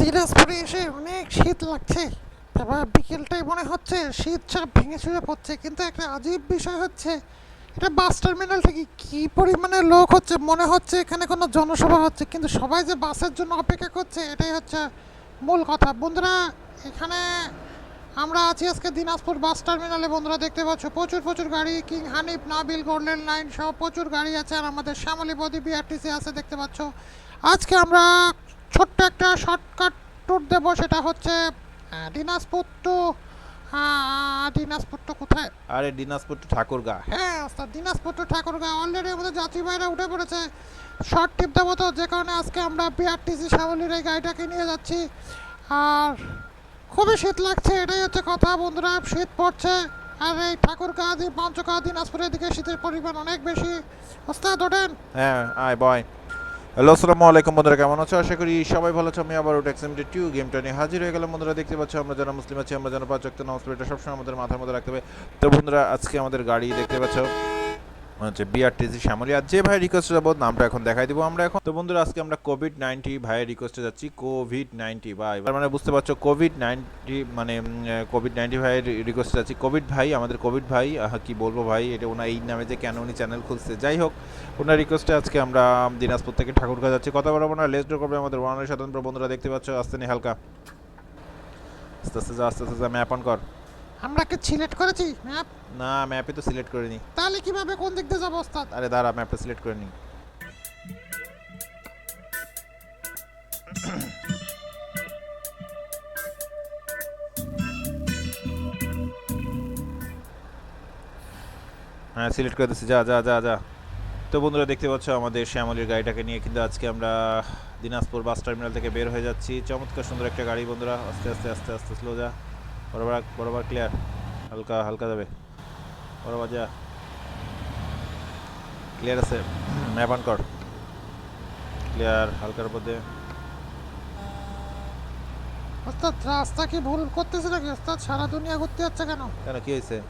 দিনাজপুরে এসে অনেক শীত লাগছে। তারপর বিকেলটাই মনে হচ্ছে শীত সব ভেঙে চুরে পড়ছে, কিন্তু একটা আজীব বিষয় হচ্ছে, এটা বাস টার্মিনাল থেকে কি পরিমাণে লোক হচ্ছে, মনে হচ্ছে এখানে কোনো জনসভা হচ্ছে, কিন্তু সবাই যে বাসের জন্য অপেক্ষা করছে, এটাই হচ্ছে মূল কথা। বন্ধুরা, এখানে আমরা আছি আজকে দিনাজপুর বাস টার্মিনালে। বন্ধুরা, দেখতে পাচ্ছ, প্রচুর প্রচুর গাড়ি। King Hanif, Nabil, golden line সহ প্রচুর গাড়ি আছে, আর আমাদের শ্যামলী বদি বিআরটিসি আছে, দেখতে পাচ্ছ। আজকে আমরা ছোট্ট একটা শর্টকাট ট্যুর দেবো সেটা হচ্ছে দিনাজপুর টু দিনাজপুর টু কোথায়? আরে দিনাজপুর টু ঠাকুরগা। হ্যাঁ ওস্তাদ দিনাজপুর টু ঠাকুরগাঁও অলরেডি আমাদের যাত্রী ভাইরা উঠে পড়েছে। শর্ট টিপ দেবো তো যে কারণে আজকে আমরা বিআরটিসি শ্যামলির এই গাড়িটাকে নিয়ে যাচ্ছি। আর খুবই শীত লাগছে এটাই হচ্ছে কথা বন্ধুরা শীত পড়ছে। আর এই ঠাকুরগাঁ দি পঞ্চগাঁ দিনাজপুরের দিকে শীতের পরিমাণ অনেক বেশি। ওস্তাদ ওঠেন? হ্যাঁ আয় বয় হ্যালো, আসসালামু আলাইকুম বন্ধুরা, কেমন আছো? আশা করি সবাই ভালো আছো। আমি আবার এক্সামিটি টু গেমটা নিয়ে হাজির হয়ে গেলাম। বন্ধুরা, দেখতে পাচ্ছ, আমরা যারা মুসলিম আছি, আমরা যারা পাঁচ নামাজ পড়ি এটা সবসময় আমাদের মাথার মধ্যে রাখতে হবে। তো বন্ধুরা, আজকে আমাদের গাড়ি দেখতে পাচ্ছ। হচ্ছে বিআরটিসি শ্যামলী। আর যে ভাই রিকোয়েস্ট যাব, নামটা এখন দেখাই দিব আমরা এখন। তো বন্ধুরা, আজকে আমরা কোভিড নাইনটি ভাইয়ের রিকোয়েস্টে যাচ্ছি। কোভিড নাইনটি বা এবার মানে বুঝতে পারছ কোভিড নাইনটি মানে কোভিড নাইনটি ভাইয়ের রিকোয়েস্টে যাচ্ছি। কোভিড ভাই, আমাদের কোভিড ভাই কি বলব ভাই, এটা ওনার এই নামে যে কেন উনি চ্যানেল খুলছে। যাই হোক, ওনার রিকোয়েস্টে আজকে আমরা দিনাজপুর থেকে ঠাকুরগাঁ যাচ্ছি। কথা বলব না লেস ডোর করবে আমাদের। ওয়ানের স্বতন্ত্র বন্ধুরা দেখতে পাচ্ছ, আস্তে নি হালকা। আস্তে আস্তে যা, আস্তে আস্তে যা ম্যাপ কর। আমরা কি সিলেক্ট করেছি? ম্যাপ? না ম্যাপে তো সিলেক্ট করিনি। তাহলে কীভাবে কোন দিক দিয়ে যাব ওস্তাদ? আরে দাঁড়া ম্যাপটা সিলেক্ট করে নিই। হ্যাঁ সিলেক্ট করে দিচ্ছি যা যা যা যা। তো বন্ধুরা দেখতে পাচ্ছ আমাদের শ্যামলির গাড়িটাকে নিয়ে কিন্তু আজকে আমরা দিনাজপুর বাস টার্মিনাল থেকে বের হয়ে যাচ্ছি। চমৎকার সুন্দর একটা গাড়ি বন্ধুরা। আস্তে আস্তে আস্তে আস্তে স্লো যা। বরাবর বরাবর ক্লিয়ার হালকা হালকা যাবে। বরাবর যা। ক্লিয়ার আছে। ম্যাপ অন কর। ক্লিয়ার হালকার মধ্যে। ওস্তাদ রাস্তা কি ভুল করতেছে নাকি? ওস্তাদ সারা দুনিয়া ঘুরতে যাচ্ছে কেন? কেন কি হয়েছে?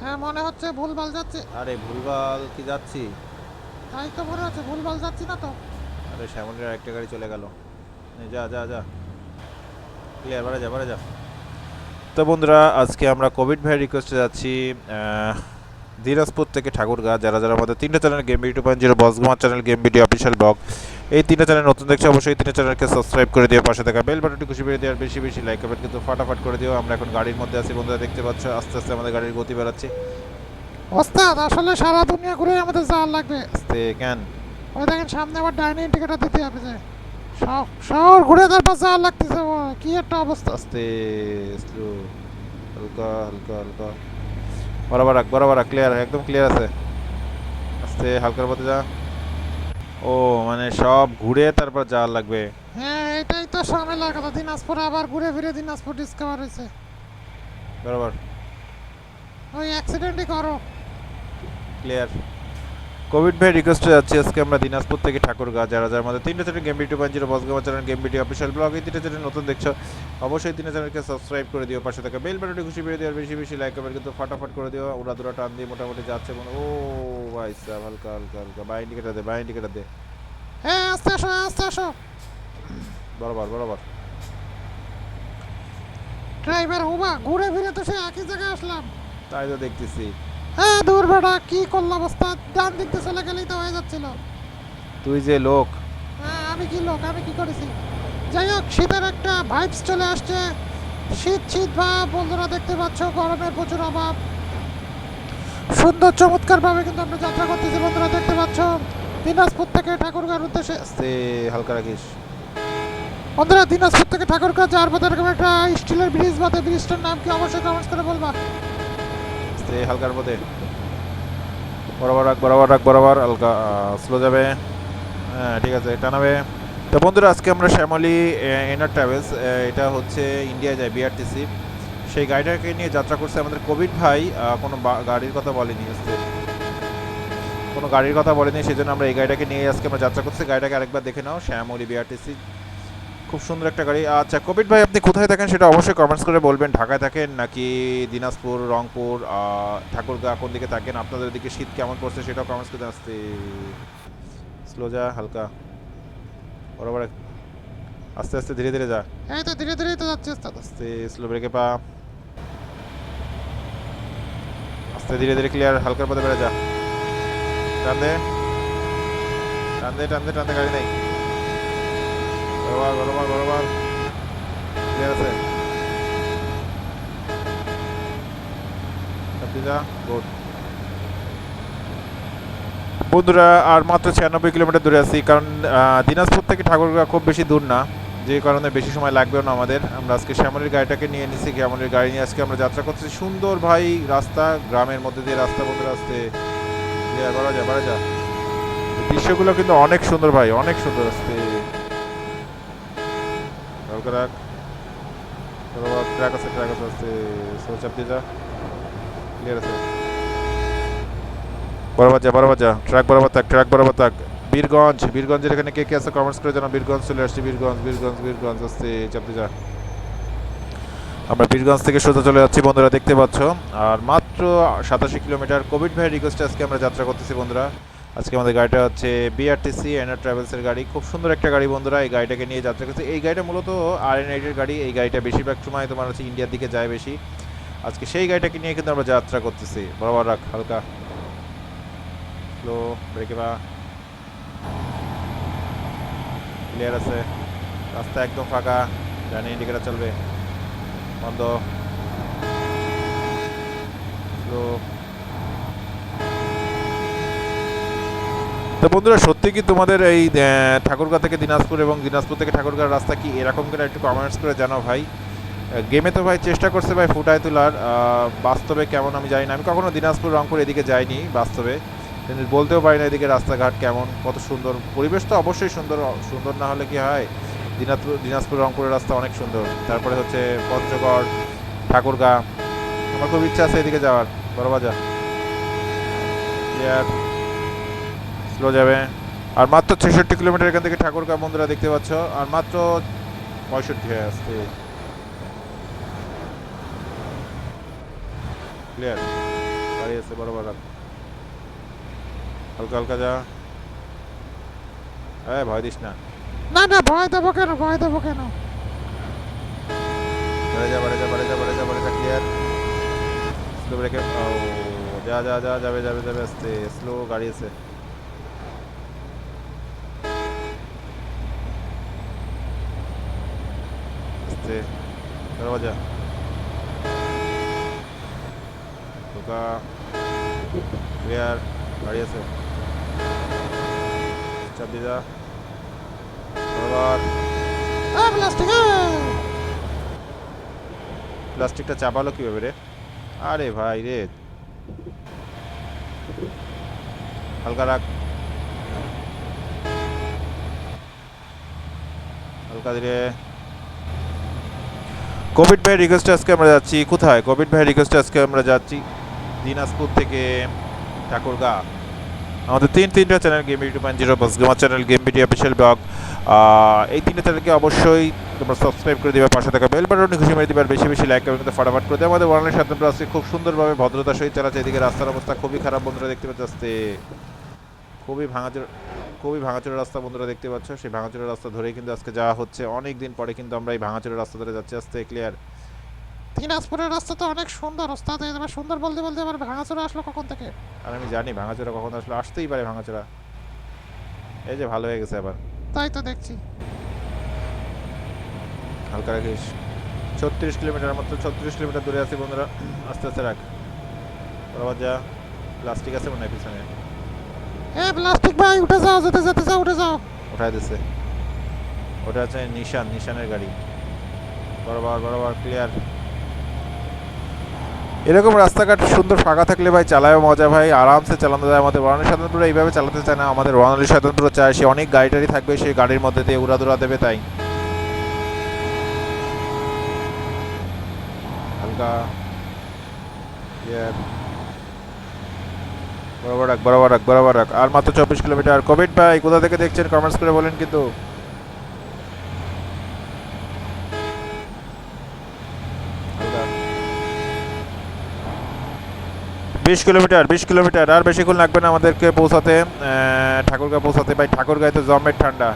হ্যাঁ মনে হচ্ছে ভুলভাল যাচ্ছে। আরে ভুলভাল কি যাচ্ছি? তাই তো মনে হচ্ছে ভুলভাল যাচ্ছি না তো। আরে শ্যামলের আরেকটা গাড়ি চলে গেল। যা যা যা। ক্লিয়ার বাড়ে যা বাড়ে যা। তো বন্ধুরা আজকে আমরা কোভিড ভাই রিকোয়েস্টে যাচ্ছি দিনাজপুর থেকে ঠাকুরগাঁ। যারা যারা আমাদের তিনটা channel game video point zero boss gamer channel game video official blog এই তিনটা চ্যানেল নতুন দেখছে অবশ্যই তিনটা চ্যানেলকে সাবস্ক্রাইব করে দিও পাশে থাকা বেল বাটনটি খুশি করে দিও আর বেশি বেশি লাইক করবেন কিন্তু ফাটাফাট করে দিও। আমরা এখন গাড়ির মধ্যে আছি বন্ধুরা দেখতে পাচ্ছ আস্তে আস্তে আমাদের গাড়ির গতি বাড়াচ্ছে। ওস্তাদ আসলে সারা দুনিয়া ঘুরে আমাদের যাওয়ার লাগবে। কেন? ওই দেখেন সামনে আবার ডাইনিং টিকিটটা দিতে হবে যে। সব শহর ঘুরে তারপর যাওয়ার লাগতেছে কি একটা অবস্থা। আস্তে স্লো। হালকা হালকা হালকা। বরাবর রাখ বরাবর রাখ ক্লিয়ার একদম ক্লিয়ার আছে। আস্তে হালকার পথে যা। ও মানে সব ঘুরে তারপর যাওয়ার লাগবে। হ্যাঁ এটাই তো ঝামেলার কথা। দিনাজপুরে আবার ঘুরে ফিরে দিনাজপুর ডিসকভার হয়েছে। বরাবর। ওই অ্যাক্সিডেন্টই করো। ক্লিয়ার কোভিড ভাই রিকোয়েস্টে যাচ্ছি আজকে আমরা দিনাজপুর থেকে ঠাকুরগাঁ যারা যারা আমাদের তিনটা channel game video point zero boss gamer channel game video official blog এই তিনটা চ্যানেল নতুন দেখছ অবশ্যই তিনটা চ্যানেলকে সাবস্ক্রাইব করে দিও পাশে থাকা বেল বাটনটি খুশি করে দিও আর বেশি বেশি লাইক করবে কিন্তু ফটাফট করে দিও ওরা দুরা টান দিয়ে মোটামুটি যাচ্ছে মনে ও ভাই সাহেব হালকা হালকা হালকা বাই ইন্ডিকেটার দে বাই ইন্ডিকেটার দে। হ্যাঁ আস্তে আসো আস্তে আসো। বরাবর বরাবর। ড্রাইভার হুবা ঘুরে ফিরে তো সে একই জায়গায় আসলাম। তাই তো দেখতেছি। হ্যাঁ দূর বেটা কি করলাম অবস্থা? ডান দিক দিয়ে চলে গেলেই তো হয়ে যাচ্ছিল। তুই যে লোক। হ্যাঁ আমি কি লোক? আমি কি করেছি? যাই হোক শীতের একটা ভাইবস চলে আসছে। শীত শীত ভাব বন্ধুরা দেখতে পাচ্ছ গরমের প্রচুর অভাব। সুন্দর চমৎকার ভাবে কিন্তু আমরা যাত্রা করতেছি বন্ধুরা দেখতে পাচ্ছ। দিনাজপুর থেকে ঠাকুরগাঁর উদ্দেশ্যে হালকা রাখিস। বন্ধুরা দিনাজপুর থেকে ঠাকুরগাঁ যাওয়ার পথে এরকম একটা স্টিলের ব্রিজ বাদে ব্রিজটার নাম কি অবশ্যই কমেন্টস করে বলবা। আস্তে হালকার মধ্যে। বরাবর রাখ বরাবর রাখ, বরাবর, হালকা স্লো যাবে। হ্যাঁ ঠিক আছে টানাবে তো বন্ধুরা, আজকে আমরা শ্যামলি এনার ট্রাভেলস এটা হচ্ছে ইন্ডিয়া যায় বিআরটিসি সেই গাড়িটাকে নিয়ে যাত্রা করছে আমাদের কোভিড ভাই কোনো গাড়ির কথা বলেনি আজকে। কোনো গাড়ির কথা বলেনি সেই জন্য আমরা এই গাড়িটাকে নিয়ে আজকে আমরা যাত্রা করছি। গাড়িটাকে আরেকবার দেখে নাও, শ্যামলি বিআরটিসি খুব সুন্দর একটা গাড়ি। আচ্ছা কোভিড ভাই আপনি কোথায় থাকেন সেটা অবশ্যই কমেন্টস করে বলবেন। ঢাকায় থাকেন নাকি দিনাজপুর রংপুর ঠাকুরগাঁ কোন দিকে থাকেন? আপনাদের দিকে শীত কেমন পড়ছে সেটাও কমেন্টস করে আসতে স্লো যা হালকা। বরাবর আস্তে আস্তে ধীরে ধীরে যা। এই তো ধীরে ধীরেই তো যাচ্ছে আস্তে স্লো ব্রেকে পা। আস্তে ধীরে ধীরে ক্লিয়ার হালকার পথে বেড়ে যা। টান দে। টান দে টান দে টান দে গাড়ি নেই। বরাবর বন্ধুরা, আর মাত্র ছিয়ানব্বই কিলোমিটার দূরে আছি, কারণ দিনাজপুর থেকে ঠাকুরগাঁ খুব বেশি দূর না, যে কারণে বেশি সময় লাগবেও না আমাদের। আমরা আজকে শ্যামলির গাড়িটাকে নিয়ে নিছি, শ্যামলির গাড়ি নিয়ে আজকে আমরা যাত্রা করছি। সুন্দর ভাই, রাস্তা, গ্রামের মধ্যে দিয়ে রাস্তা বন্ধু রাস্তে। যা বাড়া যা দৃশ্যগুলো কিন্তু অনেক সুন্দর ভাই, অনেক সুন্দর আসতে আছে ট্র্যাক আছে আসতে স্লো চাপ দিয়ে যা। ক্লিয়ার আছে। বরাবর যা বরাবর যা। ট্র্যাক বরাবর থাক ট্র্যাক বরাবর থাক। বীরগঞ্জ, বীরগঞ্জের এখানে কে কে আছে? কমেন্টস করে জানা বীরগঞ্জ চলে আসছে, বীরগঞ্জ বীরগঞ্জ বীরগঞ্জ আসতে চাপতে যা। আমরা বীরগঞ্জ থেকে সোজা চলে যাচ্ছি, বন্ধুরা। দেখতে পাচ্ছ। আর মাত্র সাতাশি কিলোমিটার। কোভিড ভাই রিকোয়েস্টে আজকে আমরা যাত্রা করতেছি, বন্ধুরা। আজকে আমাদের গাড়িটা হচ্ছে বিআরটিসি এনার ট্রাভেলসের গাড়ি। খুব সুন্দর একটা গাড়ি বন্ধুরা, এই গাড়িটাকে নিয়ে যাত্রা করছে। এই গাড়িটা মূলত আর এন এইটের গাড়ি, এই গাড়িটা বেশিরভাগ সময় তোমার হচ্ছে ইন্ডিয়ার দিকে যায় বেশি। আজকে সেই গাড়িটাকে নিয়ে কিন্তু আমরা যাত্রা করতেছি। বরাবর রাখ, হালকা। স্লো ব্রেকে বা ক্লিয়ার আছে। রাস্তা একদম ফাঁকা। জানি ইন্ডিকেটার চলবে। বন্ধ। স্লো তো বন্ধুরা, সত্যি কি তোমাদের এই ঠাকুরগাঁ থেকে দিনাজপুর এবং দিনাজপুর থেকে ঠাকুরগাঁর রাস্তা কি এরকম করে একটু কমেন্টস করে জানাও ভাই। গেমে তো ভাই চেষ্টা করছে ভাই ফুটায় তোলার বাস্তবে কেমন আমি জানি না। আমি কখনো দিনাজপুর, রংপুর এদিকে যাইনি বাস্তবে। কিন্তু বলতেও পারি না এদিকে রাস্তাঘাট কেমন, কত সুন্দর। পরিবেশ তো অবশ্যই সুন্দর সুন্দর না হলে কি হয়? দিনাজপুর দিনাজপুর, রংপুরের রাস্তা অনেক সুন্দর। তারপরে হচ্ছে পঞ্চগড়, ঠাকুরগাঁ। আমার খুব ইচ্ছা আছে এদিকে যাওয়ার। বড় বাজার। স্লো যাবে। আর মাত্র ছেষট্টি কিলোমিটার এখান থেকে ঠাকুরগাঁ বন্ধুরা দেখতে পাচ্ছ। আর মাত্র পঁয়ষট্টি হয়ে আসছে। ক্লিয়ার গাড়ি আছে বরাবর হালকা হালকা যা। হ্যাঁ ভয় দিস না। না না ভয় দেবো কেন? ভয় দেবো কেন? বাড়ে যা বাড়ে যা বাড়ে যা বাড়ে যা বাড়ে যা ক্লিয়ার স্লো ব্রেকে যা যা যা যাবে যাবে যাবে আস্তে। স্লো গাড়ি আছে আস্তে যা ঢোকা ক্লিয়ার গাড়ি আছে। চাপ দিয়ে যা। বরাবর এই প্লাস্টিক প্লাস্টিকটা চাপালো কীভাবে রে? আরে ভাই রে। হালকা রাখ। হালকা ধীরে। কোভিড ভাই রিকোয়েস্টে আজকে আমরা যাচ্ছি। কোথায়? কোভিড ভাই রিকোয়েস্টে আজকে আমরা যাচ্ছি দিনাজপুর থেকে ঠাকুরগাঁ। আমাদের তিন তিনটা channel game YouTube point zero boss gamer channel game video official blog এই তিনটা চ্যানেলকে অবশ্যই তোমরা সাবস্ক্রাইব করে দিবে, পাশে থাকা বেল বাটন খুশি মেরে দিবে বেশি বেশি লাইক এবং ফটাফট করে দেবে। আমাদের ওয়ানের সাথে আজকে খুব সুন্দরভাবে ভদ্রতা সহিত চালাচ্ছে। এদিকে রাস্তার অবস্থা খুবই খারাপ, বন্ধুরা দেখতে পাচ্ছে খুবই ভাঙাচোর। খুবই ভাঙাচোরের রাস্তা বন্ধুরা দেখতে পাচ্ছ। সেই ভাঙাচোরের রাস্তা ধরেই কিন্তু আজকে যাওয়া হচ্ছে। অনেক দিন পরে কিন্তু আমরা এই ভাঙাচোরের রাস্তা ধরে যাচ্ছি। আস্তে ক্লিয়ার দিনাজপুরের রাস্তা তো অনেক সুন্দর। ওস্তাদ এবার সুন্দর বলতে বলতে আবার ভাঙাচোরা আসলো কখন থেকে? আর আমি জানি ভাঙাচোরা কখন আসলো? আসতেই পারে ভাঙাচোরা। এই যে ভালো হয়ে গেছে আবার। তাই তো দেখছি। হালকা রাখিস। ছত্রিশ কিলোমিটার মাত্র ছত্রিশ কিলোমিটার দূরে আছি বন্ধুরা। আস্তে আস্তে রাখ। বরাবর যা। প্লাস্টিক আছে মনে হয় পিছনে। এ প্লাস্টিক ভাই উঠে যাও যেতে যেতে যাও উঠে যাও। উঠাই দিছে। ওটা হচ্ছে নিশান নিশানের গাড়ি। বরাবর বরাবর ক্লিয়ার এরকম রাস্তাঘাট সুন্দর ফাঁকা থাকলে ভাই চালায় মজা ভাই আরামসে চালানো যায় আমাদের ওয়ানালি স্বতন্ত্র এইভাবে চালাতে চায় না। আমাদের ওয়ানালি স্বতন্ত্র চায় সে অনেক গাড়ি টাড়ি থাকবে সেই গাড়ির মধ্যে দিয়ে উড়াদুরা দেবে তাই। হালকা বরাবর রাখ বরাবর রাখ বরাবর রাখ। আর মাত্র চব্বিশ কিলোমিটার। কোভিড ভাই কোথা থেকে দেখছেন? কমেন্টস করে বলেন কিন্তু। বিশ কিলোমিটার বিশ কিলোমিটার। আর বেশিক্ষণ লাগবে না আমাদেরকে পৌঁছাতে। ঠাকুরগাঁ পৌঁছাতে। ভাই ঠাকুরগাঁয় তো জমের ঠান্ডা।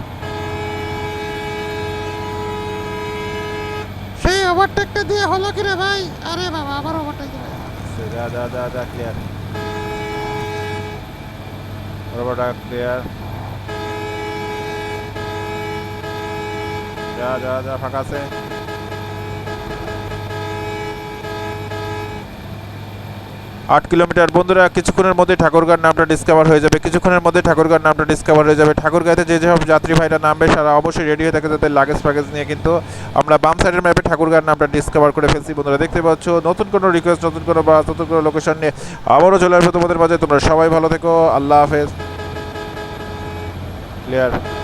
সেই ওভারটেকটা দিয়ে হলো কি রে ভাই? আরে বাবা আবার ওভারটেক দিলে। আস্তে, যা যা रबर डाक जा जा जा फाका से আট কিলোমিটার। বন্ধুরা, কিছুক্ষণের মধ্যে ঠাকুরগাঁর নামটা ডিসকভার হয়ে যাবে। কিছুক্ষণের মধ্যে ঠাকুরগাঁর নামটা ডিসকভার হয়ে যাবে। ঠাকুরগাঁতে যে যেসব যাত্রী ভাইরা নামবে, সারা অবশ্যই রেডি হয়ে থাকে তাদের লাগেজ ফ্যাগেজ নিয়ে কিন্তু আমরা বাম সাইডের ম্যাপে ঠাকুরগাঁর নামটা ডিসকভার করে ফেলছি। বন্ধুরা, দেখতে পাচ্ছ, নতুন কোনো রিকোয়েস্ট নতুন কোনো বাস নতুন কোনো লোকেশন নিয়ে আবারও চলে আসবে তোমাদের মাঝে। তোমরা সবাই ভালো থেকো। আল্লাহ হাফেজ। ক্লিয়ার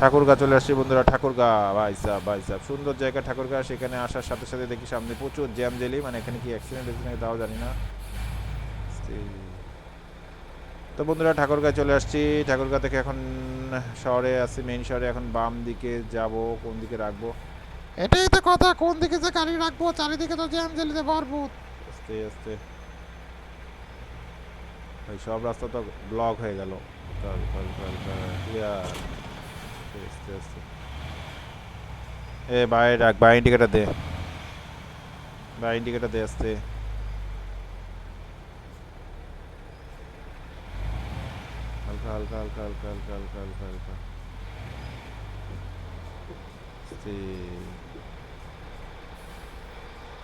ঠাকুরগা চলে আসছি বন্ধুরা ঠাকুরগা। ভাই সাহ ভাই সাহ সুন্দর জায়গা ঠাকুরগা সেখানে আসার সাথে সাথে দেখি সামনে প্রচুর জ্যাম জেলি। মানে এখানে কি অ্যাক্সিডেন্ট হয়েছে নাকি তাও জানি না। তো বন্ধুরা ঠাকুরগা চলে আসছি। ঠাকুরগা থেকে এখন শহরে আছি মেইন শহরে। এখন বাম দিকে যাব কোন দিকে রাখব? এটাই তো কথা কোন দিকে যে গাড়ি রাখব চারিদিকে তো জ্যাম জেলিতে ভরপুর। আস্তে আস্তে। ভাই সব রাস্তা তো ব্লক হয়ে গেল। এ বাইরে রাখ বাই ইন্ডিকেটার দে বাই ইন্ডিকেটার দে আস্তে হালকা হালকা হালকা হালকা হালকা হালকা হালকা হালকা আস্তে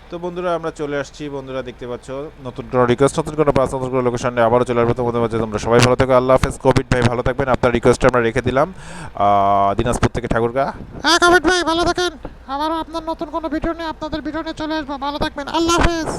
তো বন্ধুরা, আমরা চলে আসছি। বন্ধুরা, দেখতে পাচ্ছ, নতুন কোনো রিকোয়েস্ট নতুন কোনো বাস নতুন কোনো লোকেশনে আবারও চলে আসব। তোমাদের মাঝে তোমরা সবাই ভালো থাকো। আল্লাহ হাফেজ। কোভিড ভাই ভালো থাকবেন। আপনার রিকোয়েস্ট আমরা রেখে দিলাম। দিনাজপুর থেকে ঠাকুরগা। হ্যাঁ কোভিড ভাই, ভালো থাকেন। আবারও আপনার নতুন কোনো ভিডিও নিয়ে, আপনাদের ভিডিও নিয়ে চলে আসব। ভালো থাকবেন। আল্লাহ হাফেজ।